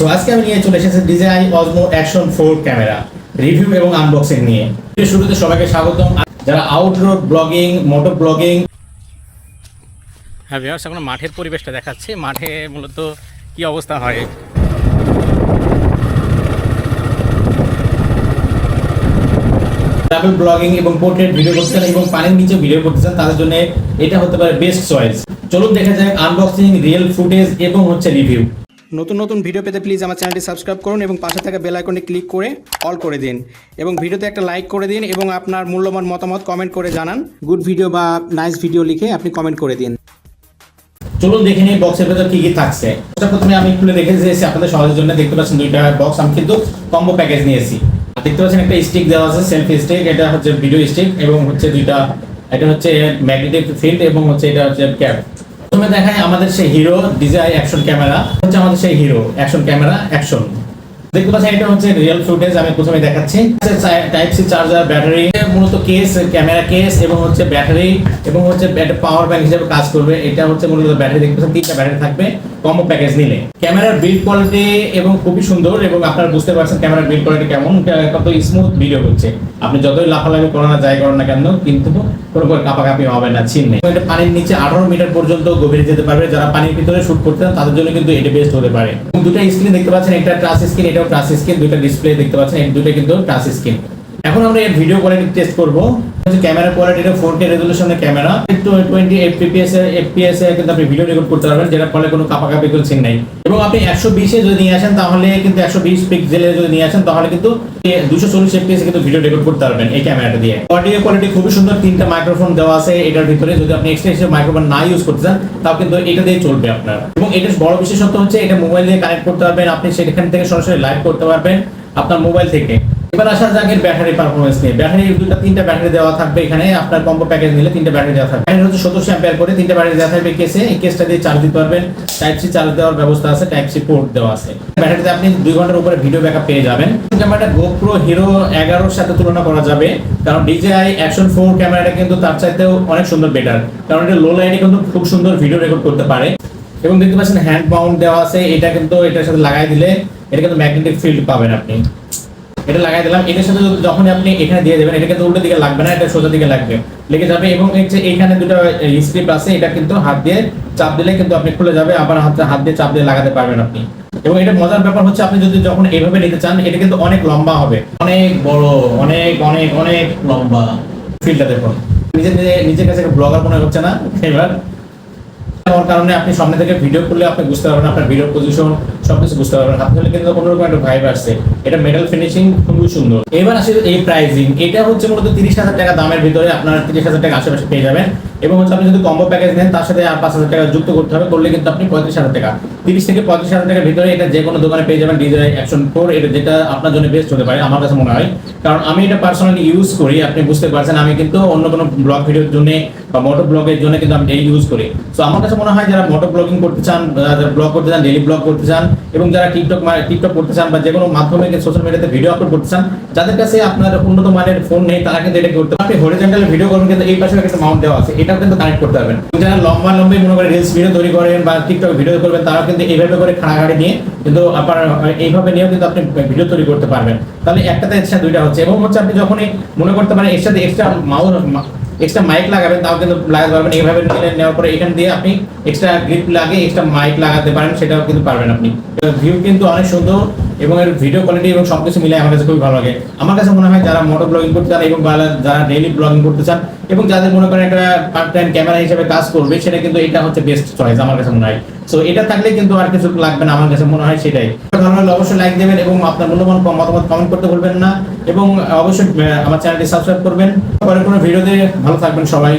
So আজকে আমি নিয়ে চলে এসেছি DJI Osmo action four camera review এবং আনবক্সিং নিয়ে। শুরুতে সবাইকে স্বাগতম। যারা আউটডোর ব্লগিং মোটর ব্লগিং হ্যাঁ ভিউয়ার্স এখন মাঠের পরিবেশটা দেখাচ্ছে। মাঠে মূলত কি অবস্থা হয়? ট্রাভেল ব্লগিং এবং পোর্ট্রেট ভিডিও করতে চান এবং পানির নিচে ভিডিও করতে চান তাদের জন্য এটা হতে পারে বেস্ট চয়েস চলুন দেখা যাক আনবক্সিং রিয়েল ফুটেজ এবং হচ্ছে রিভিউ নতুন নতুন ভিডিও পেতে প্লিজ আমার চ্যানেলটি সাবস্ক্রাইব করুন এবং পাশে থাকা বেল আইকনে ক্লিক করে অল করে দিন। এবং ভিডিওতে একটা লাইক করে দিন এবং আপনার মূল্যবান মতামত কমেন্ট করে জানান। গুড ভিডিও বা নাইস ভিডিও লিখে আপনি কমেন্ট করে দিন। চলুন দেখে নিই বক্সের ভেতর কি কি থাকছে। প্রথমে আমি খুলে রেখে দিয়েছি, আপনাদের সহজের জন্য দেখতে পাচ্ছেন দুইটা বক্স আমি কিন্তু কম্বো প্যাকেজ নিয়েছি। দেখতে পাচ্ছেন একটা স্টিক দেওয়া আছে সেলফি স্টিক এটা হচ্ছে ভিডিও স্টিক এবং হচ্ছে দুইটা, এটা হচ্ছে ম্যাগনেটিক ফিল্ড এবং হচ্ছে এটা হচ্ছে ক্যাপ প্রথমে দেখায় আমাদের সেই হিরো ডিজাই অ্যাকশন ক্যামেরা হচ্ছে আমাদের সেই হিরো অ্যাকশন ক্যামেরা অ্যাকশন দেখতে পাচ্ছেন, এটা হচ্ছে রিয়েল ফুটেজ আমি প্রথমে দেখাচ্ছি। টাইপ সি চার্জার ব্যাটারি মূলত কেস ক্যামেরা কেস এবং হচ্ছে ব্যাটারি এবং হচ্ছে পাওয়ার ব্যাংক হিসেবে কাজ করবে। এটা হচ্ছে মূলত ব্যাটারি দেখতে পাচ্ছেন, তিনটা ব্যাটারি থাকবে কম্বো প্যাকেজ নিলে। ক্যামেরার বিল্ড কোয়ালিটি এবং খুবই সুন্দর, এবং আপনারা বুঝতে পারছেন ক্যামেরার বিল্ড কোয়ালিটি কেমন। কত স্মুথ ভিডিও হচ্ছে। আপনি যতই লাফালাফি করেন না, যাই করেন না কেন, কিন্তু কোনো কোনো কাপাকাপি হবে না ছিন নেই এটা পানির নিচে আঠারো মিটার পর্যন্ত গভীরে যেতে পারবে। যারা পানির ভিতরে শুট করতে তাদের জন্য কিন্তু এটা বেস্ট হতে পারে। দুটো স্ক্রিন দেখতে পাচ্ছেন, একটা টাচ স্ক্রিন এটাও টাচ স্ক্রিন দুটো ডিসপ্লে দেখতে পাচ্ছেন দুটো কিন্তু টাচ স্ক্রিন এখন আমরা এর ভিডিও কোয়ালিটি টেস্ট করব। ক্যামেরা কোয়ালিটিটা ফোর কে রেজলিউশনের ক্যামেরা, একটু টোয়েন্টি এফপিএস এ এফপিএস এ কিন্তু আপনি ভিডিও রেকর্ড করতে পারবেন যেটা ফলে কোনো কাপাকাপি কোনো সিন নাই। এবং আপনি একশো বিশে যদি নিয়ে আসেন, তাহলে কিন্তু একশো বিশ পিক্সেলে যদি নিয়ে আসেন, তাহলে কিন্তু দুশো চল্লিশ এফপিএস কিন্তু ভিডিও রেকর্ড করতে পারবেন এই ক্যামেরাটা দিয়ে। অডিও কোয়ালিটি খুবই সুন্দর, তিনটা মাইক্রোফোন দেওয়া আছে এটার ভিতরে, যদি আপনি এক্সট্রা হিসেবে মাইক্রোফোন না ইউজ করতে চান, তাও কিন্তু এটা দিয়ে চলবে আপনার। এবং এটার বড় বিশেষত্ব হচ্ছে, এটা মোবাইল দিয়ে কানেক্ট করতে পারবেন, আপনি সেখান থেকে সরাসরি লাইভ করতে পারবেন আপনার মোবাইল থেকে। এবার আসা যাক এর ব্যাটারি পারফরমেন্স নিয়ে। ব্যাটারি দুটো তিনটা ব্যাটারি দেওয়া থাকবে এখানে। আপনার কম্বো প্যাকেজ নিলে তিনটা ব্যাটারি দেওয়া থাকবে। ব্যাটারি হচ্ছে সতেরোশো অ্যাম্পিয়ার করে তিনটা ব্যাটারি দেওয়া থাকবে কেসে এই কেসটা দিয়ে চার্জ দিতে পারবেন। টাইপ সি চার্জ দেওয়ার ব্যবস্থা আছে টাইপ সি পোর্ট দেওয়া আছে। ব্যাটারিতে আপনি দুই ঘণ্টার উপরে ভিডিও ব্যাকআপ পেয়ে যাবেন। ক্যামেরাটা গোপ্রো হিরো এগারোর সাথে তুলনা করা যাবে। কারণ ডিজিআই অ্যাকশন ফোর ক্যামেরাটা কিন্তু তার চাইতেও অনেক সুন্দর বেটার কারণ এটা লো লাইনে কিন্তু খুব সুন্দর ভিডিও রেকর্ড করতে পারে। এবং দেখতে পাচ্ছেন হ্যান্ড মাউন্ট দেওয়া আছে। এটা কিন্তু এটার সাথে লাগাই দিলে এটা কিন্তু ম্যাগনেটিক ফিল্ড পাবেন আপনি। এটা লাগাই দিলাম। এটার সাথে যখন আপনি এখানে দিয়ে দেবেন এটা কিন্তু উল্টো দিকে লাগবে না এটা সোজা দিকে লাগবে। লেগে যাবে এবং যে এখানে দুটো স্ট্রিপ আছে এটা কিন্তু হাত দিয়ে চাপ দিলে কিন্তু আপনি খুলে যাবে আবার হাত হাত দিয়ে চাপ দিয়ে লাগাতে পারবেন আপনি। এবং এটা মজার ব্যাপার হচ্ছে আপনি যদি যখন এইভাবে নিতে চান এটা কিন্তু অনেক লম্বা হবে। অনেক বড় অনেক অনেক অনেক লম্বা। ফিল্ডটা দেখুন। নিজের নিজে নিজের কাছে ব্লগার মনে হচ্ছে না? এবার হওয়ার কারণে আপনি সামনে থেকে ভিডিও করলে আপনি বুঝতে পারবেন আপনার ভিডিও পজিশন সবকিছু বুঝতে পারবেন। হাত ধরে কিন্তু রকম একটা ভাইব আসছে। এটা মেটাল ফিনিশিং খুবই সুন্দর। এবার আসে এই প্রাইজিং এটা হচ্ছে মূলত তিরিশ হাজার টাকা দামের ভিতরে আপনার তিরিশ হাজার টাকা আশেপাশে পেয়ে যাবেন। এবং হচ্ছে আপনি যদি কম্বো প্যাকেজ নেন, তার সাথে পাঁচ হাজার টাকা যুক্ত করতে হবে, করলে কিন্তু আপনি পঁয়ত্রিশ হাজার টাকা। তিরিশ থেকে পঁয়ত্রিশ হাজার টাকার ভিতরে এটা যে কোনো দোকানে পেয়ে যাবেন ডিজাই অ্যাকশন ফোর এটা যেটা আপনার জন্য বেস্ট হতে পারে, আমার কাছে মনে হয়। কারণ আমি এটা পার্সোনালি ইউজ করি, আপনি বুঝতে পারছেন, আমি কিন্তু অন্য কোনো ব্লগ ভিডিওর জন্য বা মোটর ব্লগের জন্য কিন্তু আমি এই ইউজ করি। তো আমার কাছে মনে হয় যারা মোটর ব্লগিং করতে চান যারা ব্লগ করতে চান ডেলি ব্লগ করতে চান, এবং যারা টিকটক টিকটক করতে চান, বা যে কোনো মাধ্যমে সোশ্যাল মিডিয়াতে ভিডিও আপলোড করতে চান, যাদের কাছে আপনার উন্নত মানের ফোন নেই, তারা কিন্তু এটা করতে। আপনি হরিজন্টাল ভিডিও করবেন কিন্তু এই পাশে একটা মাউন্ট দেওয়া আছে এটাও কিন্তু কানেক্ট করতে পারবেন। যারা লম্বা লম্বি মনে রিলস ভিডিও তৈরি করেন বা টিকটক ভিডিও করবেন, তারাও কিন্তু এইভাবে করে নিয়ে কিন্তু আপনার, এইভাবে নিয়েও কিন্তু আপনি ভিডিও তৈরি করতে পারবেন। তাহলে একটাতে এক্সট্রা দুইটা হচ্ছে। এবং হচ্ছে আপনি যখনই মনে করতে পারেন এর সাথে এক্সট্রা মাউস এক্সট্রা মাইক লাগাবেন, তাও কিন্তু লাগাতে পারবেন। এইভাবে নিলে নেওয়ার পরে এখান দিয়ে আপনি এক্সট্রা গ্রিপ লাগে এক্সট্রা মাইক লাগাতে পারেন, সেটাও কিন্তু পারবেন আপনি। ভিউ কিন্তু অনেক সুন্দর। এবং এর ভিডিও কোয়ালিটি এবং সবকিছু মিলে আমার কাছে খুবই ভালো লাগে। আমার কাছে মনে হয় যারা মোটর ব্লগিং করতে চান এবং যারা ডেইলি ব্লগিং করতে চান এবং যাদের মনে করেন একটা পার্ট টাইম ক্যামেরা হিসেবে কাজ করবে, সেটা কিন্তু এটা হচ্ছে বেস্ট চয়েস আমার কাছে মনে হয়। সো এটা থাকলে কিন্তু আর কিছু লাগবে না আমার কাছে মনে হয় সেটাই। ভালো অবশ্যই লাইক দেবেন এবং আপনার মূল্যবান মতামত কমেন্ট করতে ভুলবেন না এবং অবশ্যই আমার চ্যানেলটি সাবস্ক্রাইব করবেন। পরে কোনো ভিডিওতে ভালো থাকবেন সবাই।